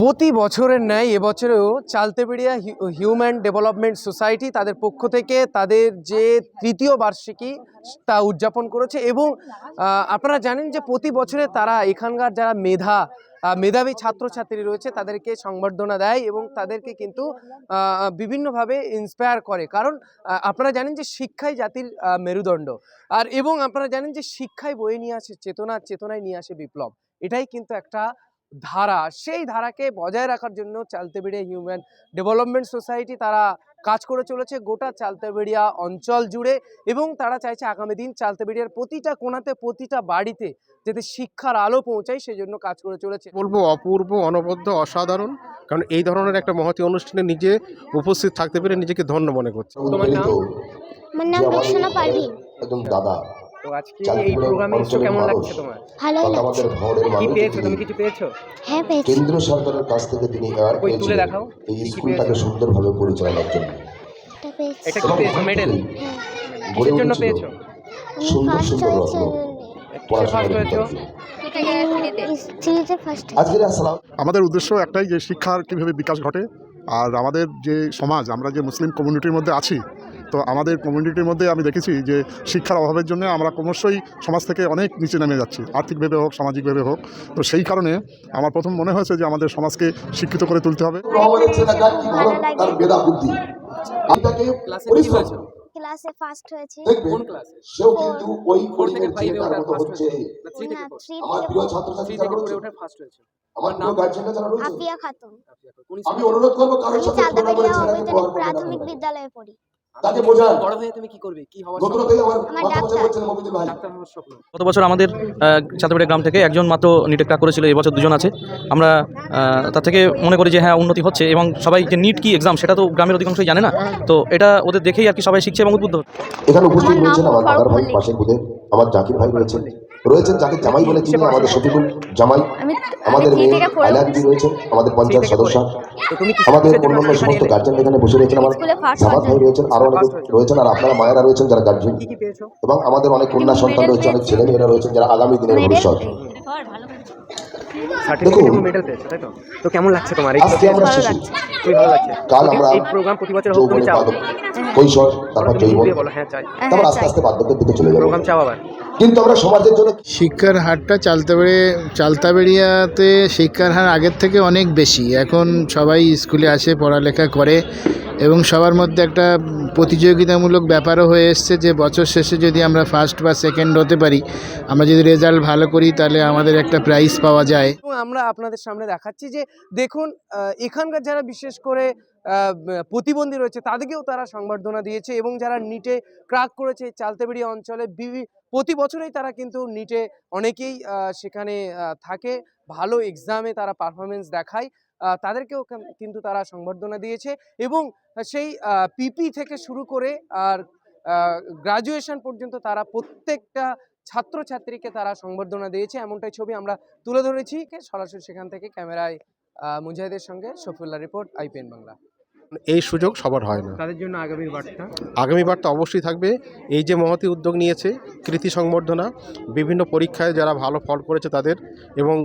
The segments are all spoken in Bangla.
প্রতি বছরের ন্যায় এবছরেও চালতেবেড়িয়া হিউম্যান ডেভেলপমেন্ট সোসাইটি তাদের পক্ষ থেকে তাদের যে তৃতীয় বার্ষিকী তা উদযাপন করেছে এবং আপনারা জানেন যে প্রতি বছরে তারা এখানকার যারা মেধা মেধাবী ছাত্রছাত্রী রয়েছে তাদেরকে সংবর্ধনা দেয় এবং তাদেরকে কিন্তু বিভিন্নভাবে ইন্সপায়ার করে। কারণ আপনারা জানেন যে শিক্ষাই জাতির মেরুদণ্ড। আর এবং আপনারা জানেন যে শিক্ষায় বয়ে নিয়ে আসে, চেতনা, চেতনায় নিয়ে আসে বিপ্লব। এটাই কিন্তু একটা ধারা সেই ধারাকে বজায় রাখার জন্য চালতেবেড়িয়া হিউম্যান ডেভেলপমেন্ট সোসাইটি তারা কাজ করে চলেছে গোটা চালতেবেড়িয়া অঞ্চল জুড়ে এবং তারা চাইছে আগামী দিন চালতেবেড়িয়ার প্রতিটা কোণাতে প্রতিটা বাড়িতে যাতে শিক্ষার আলো পৌঁছায় সেজন্য কাজ করে চলেছে। বলব অপূর্ব অনবদ্য অসাধারণ কারণ এই ধরনের একটা মহতি অনুষ্ঠানে নিজে উপস্থিত থাকতে পেরে নিজেকে ধন্য মনে করছে। তোমার নাম? আমার নাম পারভিন। একদম দাদা। তো আজকে এই প্রোগ্রামে এসছো কেমন লাগছে তোমার? ভালোই লাগছে। কি পেয়েছ? তুমি কিছু পেয়েছ? হ্যাঁ পেয়েছি। কেন্দ্র সরকারের কাছ থেকে তিনি অ্যাওয়ার্ড তুলে দেখাও। এই স্কুলটাকে সুন্দরভাবে পরিচালনার জন্য। এটা পেয়েছি। এটা কি পেয়েছ? মেডেল হ্যাঁ। কিসের জন্য পেয়েছ? সুন্দর সুন্দর রত্ন আমাদের উদ্দেশ্য একটাই যে শিক্ষার কীভাবে বিকাশ ঘটে। আর আমাদের যে সমাজ আমরা যে মুসলিম কমিউনিটির মধ্যে আছি তো আমাদের কমিউনিটির মধ্যে আমি দেখেছি যে শিক্ষার অভাবের জন্য আমরা ক্রমশই সমাজ থেকে অনেক নিচে নেমে যাচ্ছি আর্থিকভাবে হোক সামাজিকভাবে হোক। তো সেই কারণে আমার প্রথম মনে হয়েছে যে আমাদের সমাজকে শিক্ষিত করে তুলতে হবে। ক্লাসে ফার্স্ট হয়েছি। কোন ক্লাসে? সেও কিন্তু ওই মতো হচ্ছে আমার প্রিয় ফার্স্ট হয়েছে। আমার যারা রয়েছে আফিয়া খাতুন। আমি অনুরোধ করব আমি কারোর সাথে প্রাথমিক বিদ্যালয়ে পড়ি। তাকে বোঝান। বড় হয়ে তুমি কি করবে? কি হওয়ার? আমার। ভাই। গত বছর আমাদের চাঁদাবাড়ি গ্রাম থেকে একজন মাত্র নিটে ক্রাক করেছিল এবছর দুজন আছে। আমরা আহ, তার থেকে মনে করি যে হ্যাঁ উন্নতি হচ্ছে এবং সবাই যে নিট কি এক্সাম সেটা তো গ্রামের অধিকাংশই জানে না। তো এটা ওদের দেখেই আর কি সবাই শিখছে এবং উদ্বুদ্ধ হচ্ছে। এখানে উপস্থিত রয়েছেন আমার দাদার ভাই পাশে বুধে আমার জাকির ভাই রয়েছেন। রয়েছেন যাকে জামাই বলে চিনি আমাদের শফিকুল জামাই আমাদের মেয়ে থেকে রয়েছে আমাদের পঞ্চায়েত সদস্য। আমাদের অন্যান্য সমস্ত গার্জেন এখানে বসে রয়েছেন আমার জামাত ভাই রয়েছেন আরও অনেকে। রয়েছেন আর আপনারা মায়েরা রয়েছেন যারা গার্জেন এবং আমাদের অনেক কন্যা সন্তান রয়েছে অনেক ছেলে মেয়েরা রয়েছেন যারা আগামী দিনের ভবিষ্যৎ। তো? কেমন লাগছে তোমার? আজকে আমরা কাল আমরা এই প্রোগ্রাম প্রতি বছর হোক কৈশোর তারপর বলো হ্যাঁ তারপর আস্তে আস্তে বার্ধক্যের দিকে চলে যাব। কিন্তু আমরা সমাজের জন্য শিক্ষার হারটা চালতাবেড়ে চালতাবেড়িয়াতে শিক্ষার হার আগের থেকে অনেক বেশি। এখন সবাই স্কুলে আসে পড়ালেখা করে এবং সবার মধ্যে একটা প্রতিযোগিতামূলক ব্যাপারও হয়ে এসছে যে বছর শেষে যদি আমরা ফার্স্ট বা সেকেন্ড হতে পারি আমরা যদি রেজাল্ট ভালো করি তাহলে আমাদের একটা প্রাইজ পাওয়া যায়। এবং আমরা আপনাদের সামনে দেখাচ্ছি যে দেখুন এখানকার যারা বিশেষ করে প্রতিবন্ধী রয়েছে, তাদেরকেও তারা সংবর্ধনা দিয়েছে এবং যারা নিটে ক্রাক করেছে চালতেবেড়িয়া অঞ্চলে প্রতি বছরেই তারা কিন্তু নিটে অনেকেই সেখানে থাকে। ভালো এক্সামে তারা পারফরমেন্স দেখায়। তাদেরকেও কিন্তু তারা সংবর্ধনা দিয়েছে এবং সেই পিপি থেকে শুরু করে আর গ্রাজুয়েশন পর্যন্ত তারা প্রত্যেকটা ছাত্রছাত্রীকে তারা সংবর্ধনা দিয়েছে। এমনটাই ছবি আমরা তুলে ধরেছি। সরাসরি সেখান থেকে ক্যামেরায় মুজাহিদের সঙ্গে শফিউল্লাহ রিপোর্ট আইপিএন বাংলা। এই সুযোগ সবার হয় না। তাদের জন্য আগামী বার্তা? আগামী বার্তা অবশ্যই থাকবে। এই যে মহতি উদ্যোগ নিয়েছে কৃতি সংবর্ধনা বিভিন্ন পরীক্ষায় যারা ভালো ফল করেছে তাদের এবং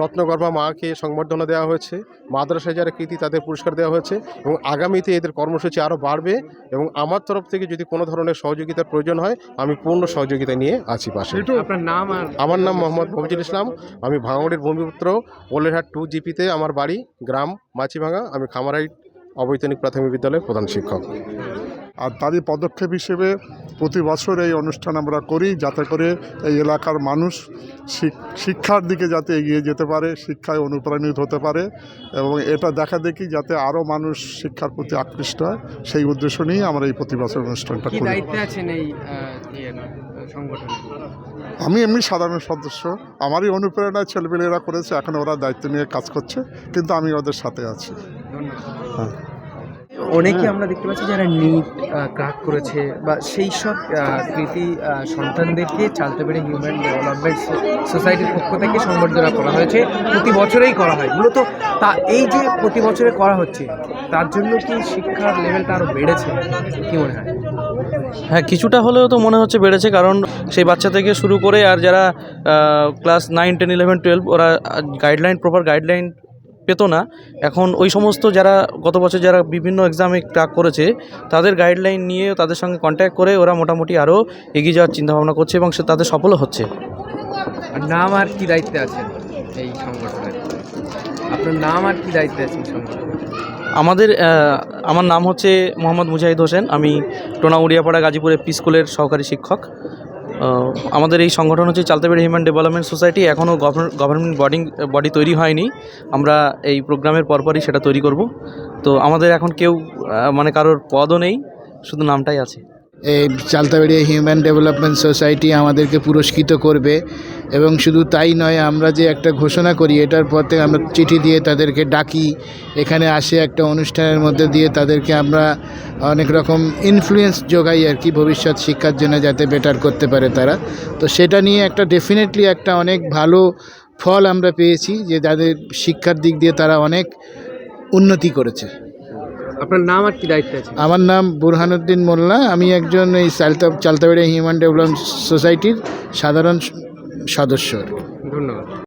রত্নগর্ভা মাকে সংবর্ধনা দেওয়া হয়েছে মাদ্রাসায় যারা কৃতি তাদের পুরস্কার দেওয়া হয়েছে এবং আগামীতে এদের কর্মসূচি আরও বাড়বে এবং আমার তরফ থেকে যদি কোনো ধরনের সহযোগিতার প্রয়োজন হয় আমি পূর্ণ সহযোগিতা নিয়ে আছি পাশে। আপনার নাম আমার নাম মোহাম্মদ মফিজুল ইসলাম। আমি ভাঙড়ের ভূমিপুত্র পোলেরহাট টু জিপিতে আমার বাড়ি গ্রাম মাছিভাঙা। আমি খামারাই অবৈতনিক প্রাথমিক বিদ্যালয়ের প্রধান শিক্ষক। আর তারই পদক্ষেপ হিসেবে প্রতি বছর এই অনুষ্ঠান আমরা করি যাতে করে এই এলাকার মানুষ শিক্ষার দিকে যাতে এগিয়ে যেতে পারে শিক্ষায় অনুপ্রাণিত হতে পারে এবং এটা দেখা দেখি যাতে আরও মানুষ শিক্ষার প্রতি আকৃষ্ট হয়। সেই উদ্দেশ্য নিয়েই আমরা এই প্রতি বছর অনুষ্ঠানটা করি। আমি এমনি সাধারণ সদস্য। আমারই অনুপ্রেরণায় ছেলেমেয়েরা করেছে এখন ওরা দায়িত্ব নিয়ে কাজ করছে কিন্তু আমি ওদের সাথে আছি। অনেকে আমরা দেখতে পাচ্ছি যারা নিট ক্রাক করেছে বা সেই সব কৃতি সন্তানদেরকে চালতে পেরে হিউম্যান ডেভেলপমেন্ট সোসাইটির পক্ষ থেকে সংবর্ধনা করা হয়েছে। প্রতি বছরেই করা হয়। মূলত তা, এই যে প্রতি বছরে করা হচ্ছে, তার জন্য কি শিক্ষার লেভেলটা আরও বেড়েছে? কি মনে হয়? হ্যাঁ কিছুটা হলেও তো মনে হচ্ছে বেড়েছে, কারণ সেই বাচ্চা থেকে শুরু করে আর যারা class nine ten eleven twelve ওরা গাইডলাইন প্রপার গাইডলাইন পেতো না। এখন ওই সমস্ত যারা গত বছর যারা বিভিন্ন এক্সামে ক্রাক করেছে তাদের গাইডলাইন নিয়ে তাদের সঙ্গে কন্ট্যাক্ট করে ওরা মোটামুটি আরও এগিয়ে যাওয়ার চিন্তাভাবনা করছে এবং সে তাদের সফলও হচ্ছে। নাম আর কি দায়িত্বে আছে এই সংগঠনের? আপনার নাম আর কি দায়িত্বে আছে আমাদের আমার নাম হচ্ছে মোহাম্মদ মুজাহিদ হোসেন। আমি টোনা উড়িয়াপাড়া গাজীপুরের এপি স্কুলের সহকারী শিক্ষক। আমাদের এই সংগঠন হচ্ছে চালতাবেড়ি হিউম্যান ডেভেলপমেন্ট সোসাইটি এখনও গভর্নমেন্ট বডি বডি তৈরি হয়নি। আমরা এই প্রোগ্রামের পরপরই সেটা তৈরি করব। তো আমাদের এখন কেউ মানে কারোর পদও নেই, শুধু নামটাই আছে। এই চালতাবেড়িয়া হিউম্যান ডেভেলপমেন্ট সোসাইটি আমাদেরকে পুরস্কৃত করবে। এবং শুধু তাই নয় আমরা যে একটা ঘোষণা করি এটার পর থেকে আমরা চিঠি দিয়ে তাদেরকে ডাকি। এখানে আসে একটা অনুষ্ঠানের মধ্যে দিয়ে তাদেরকে আমরা অনেক রকম ইনফ্লুয়েন্স যোগাই আর কি ভবিষ্যৎ শিক্ষার জন্য যাতে বেটার করতে পারে তারা। তো সেটা নিয়ে একটা ডেফিনেটলি একটা অনেক ভালো ফল আমরা পেয়েছি যে যাদের শিক্ষার দিক দিয়ে তারা অনেক উন্নতি করেছে। আপনার নাম আর কি দায়িত্বে আছে? আমার নাম বুরহানুদ্দিন মোল্লা। আমি একজন এই চালতা চালতাবেড়িয়া হিউম্যান ডেভেলপমেন্ট সোসাইটির সাধারণ স- সদস্য ধন্যবাদ।